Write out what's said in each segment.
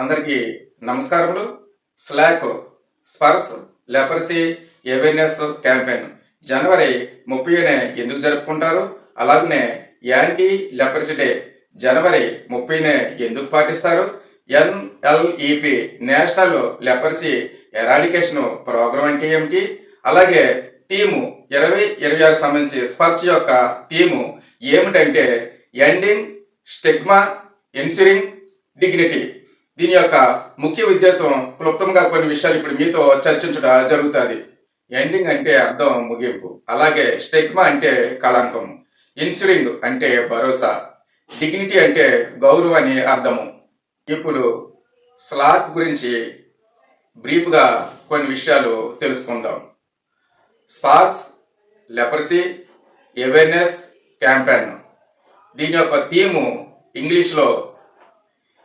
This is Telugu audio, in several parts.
అందరికీ నమస్కారములు. స్లాక్ స్పర్స్ లెపర్సీ అవేర్నెస్ క్యాంపెయిన్. జనవరి ముప్పైనే ఎందుకు జరుపుకుంటారు? అలాగనే యాంటీ లెపర్సీ డే జనవరి ముప్పైనే ఎందుకు పాటిస్తారు? NLEP national leprosy eradication programme అంటే ఏమిటి? అలాగే థీము ఇరవై ఇరవై ఆరు సంబంధించి స్పర్శ యొక్క థీము ఏమిటంటే ఎండింగ్ స్టిగ్మా ఎన్సిరింగ్ డిగ్నిటీ. దీని యొక్క ముఖ్య ఉద్దేశం క్లుప్తంగా కొన్ని విషయాలు ఇప్పుడు మీతో చర్చించడం జరుగుతుంది. ఎండింగ్ అంటే అర్థం ముగింపు. అలాగే స్టెగ్మా అంటే కళంకం. ఇన్సురింగ్ అంటే భరోసా. డిగ్నిటీ అంటే గౌరవం అని అర్థము. ఇప్పుడు స్లాక్ గురించి బ్రీఫ్గా కొన్ని విషయాలు తెలుసుకుందాం. స్పార్స్ లెపర్సీ అవేర్నెస్ క్యాంపెయిన్ దీని యొక్క థీము ఇంగ్లీష్లో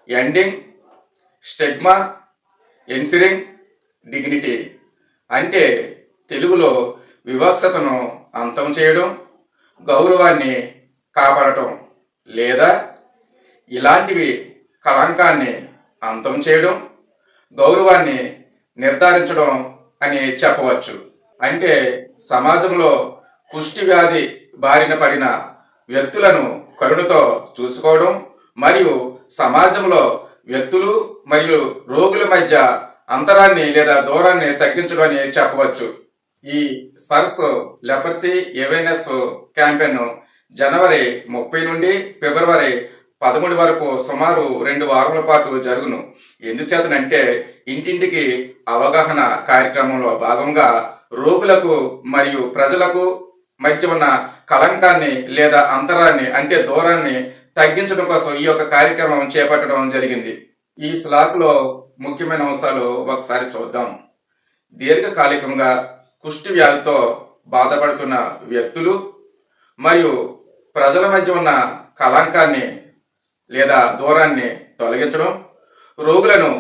ఎండింగ్ స్టెగ్మా ఎన్సిరింగ్ డిగ్నిటీ అంటే తెలుగులో వివక్షతను అంతం చేయడం గౌరవాన్ని కాపాడటం లేదా ఇలాంటివి కళంకాన్ని అంతం చేయడం గౌరవాన్ని నిర్ధారించడం అని చెప్పవచ్చు. అంటే సమాజంలో కుష్టి వ్యాధి బారిన పడిన వ్యక్తులను కరుణతో చూసుకోవడం మరియు సమాజంలో వ్యక్తులు మరియు రోగుల మధ్య అంతరాన్ని లేదా దూరాన్ని తగ్గించడమని చెప్పవచ్చు. ఈ స్పర్స్ లెపర్సీ అవేర్నెస్ క్యాంపెయిన్ జనవరి ముప్పై నుండి ఫిబ్రవరి పదమూడు వరకు సుమారు రెండు వారముల పాటు జరుగును. ఎందుచేతనంటే ఇంటింటికి అవగాహన కార్యక్రమంలో భాగంగా రోగులకు మరియు ప్రజలకు మధ్య ఉన్న కలంకాన్ని లేదా అంతరాన్ని అంటే దూరాన్ని తగ్గించడం కోసం ఈ యొక్క కార్యక్రమం చేపట్టడం జరిగింది. ఈ శ్లాక్లో ముఖ్యమైన అంశాలు ఒకసారి చూద్దాం. దీర్ఘకాలికంగా కుష్టి వ్యాధితో బాధపడుతున్న వ్యక్తులు మరియు ప్రజల మధ్య ఉన్న కళంకాన్ని లేదా దూరాన్ని తొలగించడం రోగులను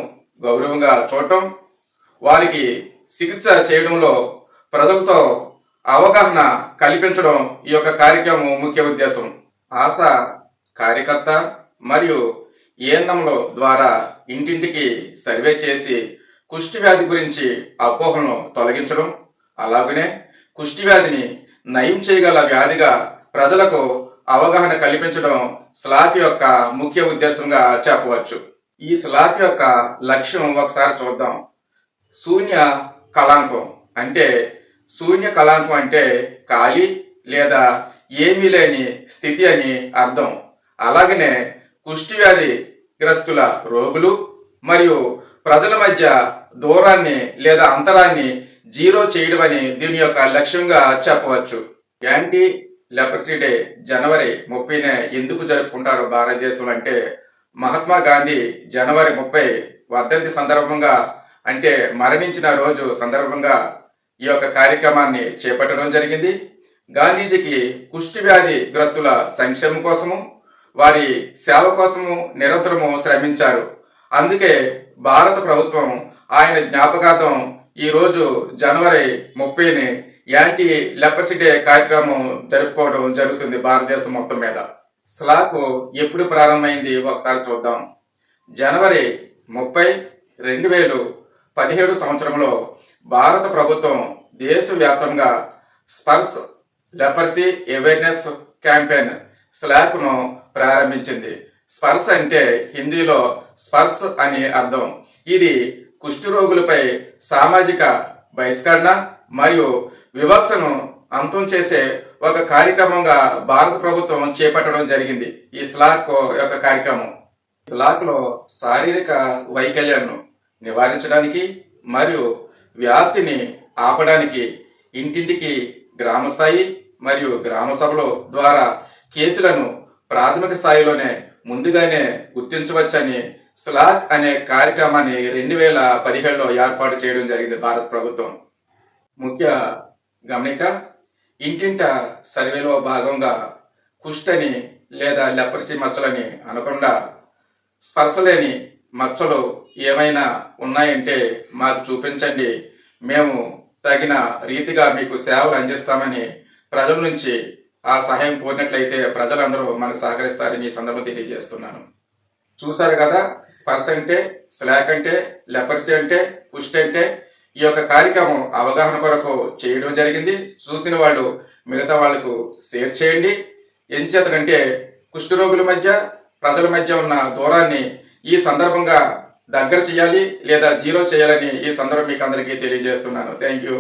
గౌరవంగా చూడటం వారికి చికిత్స చేయడంలో ప్రజలతో అవగాహన కల్పించడం ఈ యొక్క కార్యక్రమం ముఖ్య ఉద్దేశం. ఆశా కార్యకర్త మరియు ఏఎన్ఎంల ద్వారా ఇంటింటికి సర్వే చేసి కుష్టి వ్యాధి గురించి అపోహలను తొలగించడం అలాగనే కుష్టి వ్యాధిని నయం చేయగల వ్యాధిగా ప్రజలకు అవగాహన కల్పించడం స్లాక్ యొక్క ముఖ్య ఉద్దేశంగా చెప్పవచ్చు. ఈ స్లాక్ యొక్క లక్ష్యం ఒకసారి చూద్దాం. శూన్య కళాంకం అంటే శూన్య కళాంకం అంటే ఖాళీ లేదా ఏమీ లేని స్థితి అని అర్థం. అలాగనే కుష్టి వ్యాధి గ్రస్తుల రోగులు మరియు ప్రజల మధ్య దూరాన్ని లేదా అంతరాన్ని జీరో చేయడం అని దీని యొక్క లక్ష్యంగా చెప్పవచ్చు. యాంటీ లెపర్సీ డే జనవరి ముప్పైనే ఎందుకు జరుపుకుంటారు భారతదేశంలో అంటే మహాత్మా గాంధీ జనవరి ముప్పై వర్ధంతి సందర్భంగా అంటే మరణించిన రోజు సందర్భంగా ఈ యొక్క కార్యక్రమాన్ని చేపట్టడం జరిగింది. గాంధీజీకి కుష్టి వ్యాధి గ్రస్తుల సంక్షేమం కోసము వారి సేవ కోసము నిరంతరము శ్రమించారు. అందుకే భారత ప్రభుత్వం ఆయన జ్ఞాపకార్థం ఈరోజు జనవరి ముప్పైని యాంటీ లెపర్సీ డే కార్యక్రమం జరుపుకోవడం జరుగుతుంది భారతదేశం మొత్తం మీద. స్లాక్ ఎప్పుడు ప్రారంభమైంది ఒకసారి చూద్దాం. జనవరి ముప్పై రెండు వేలు పదిహేడు సంవత్సరంలో భారత ప్రభుత్వం దేశవ్యాప్తంగా స్పర్స్ లెపర్సీ అవేర్నెస్ క్యాంపెయిన్ స్లాక్ను ప్రారంభించింది. స్పర్శ అంటే హిందీలో స్పర్శ్ అని అర్థం. ఇది కుష్ఠరోగులపై సామాజిక బహిష్కరణ మరియు వివక్షను అంతం చేసే ఒక కార్యక్రమంగా భారత ప్రభుత్వం చేపట్టడం జరిగింది. ఈ స్లాక్ యొక్క కార్యక్రమం. స్లాక్లో శారీరక వైకల్యాలను నివారించడానికి మరియు వ్యాప్తిని ఆపడానికి ఇంటింటికి గ్రామ స్థాయి మరియు గ్రామ సభలో ద్వారా కేసులను ప్రాథమిక స్థాయిలోనే ముందుగానే గుర్తించవచ్చని స్లాక్ అనే కార్యక్రమాన్ని రెండు వేల పదిహేడులో ఏర్పాటు చేయడం జరిగింది భారత ప్రభుత్వం. ముఖ్య గమనిక ఇంటింట సర్వేలో భాగంగా కుష్టని లేదా లెపర్సీ మచ్చలని అనకుండా స్పర్శలేని మచ్చలు ఏమైనా ఉన్నాయంటే మాకు చూపించండి. మేము తగిన రీతిగా మీకు సేవలు అందిస్తామని ప్రజల నుంచి ఆ సహాయం కోరినట్లయితే ప్రజలందరూ మనకు సహకరిస్తారని ఈ సందర్భం తెలియజేస్తున్నాను. చూశారు కదా స్పర్శ అంటే స్లాక్ అంటే లెపర్సీ అంటే పుష్టి అంటే ఈ యొక్క కార్యక్రమం అవగాహన కొరకు చేయడం జరిగింది. చూసిన వాళ్ళు మిగతా వాళ్ళకు షేర్ చేయండి. ఎంచేతనంటే కుష్ఠరోగుల మధ్య ప్రజల మధ్య ఉన్న దూరాన్ని ఈ సందర్భంగా దగ్గర చేయాలి లేదా జీరో చేయాలని ఈ సందర్భం మీకు అందరికీ తెలియజేస్తున్నాను. Thank you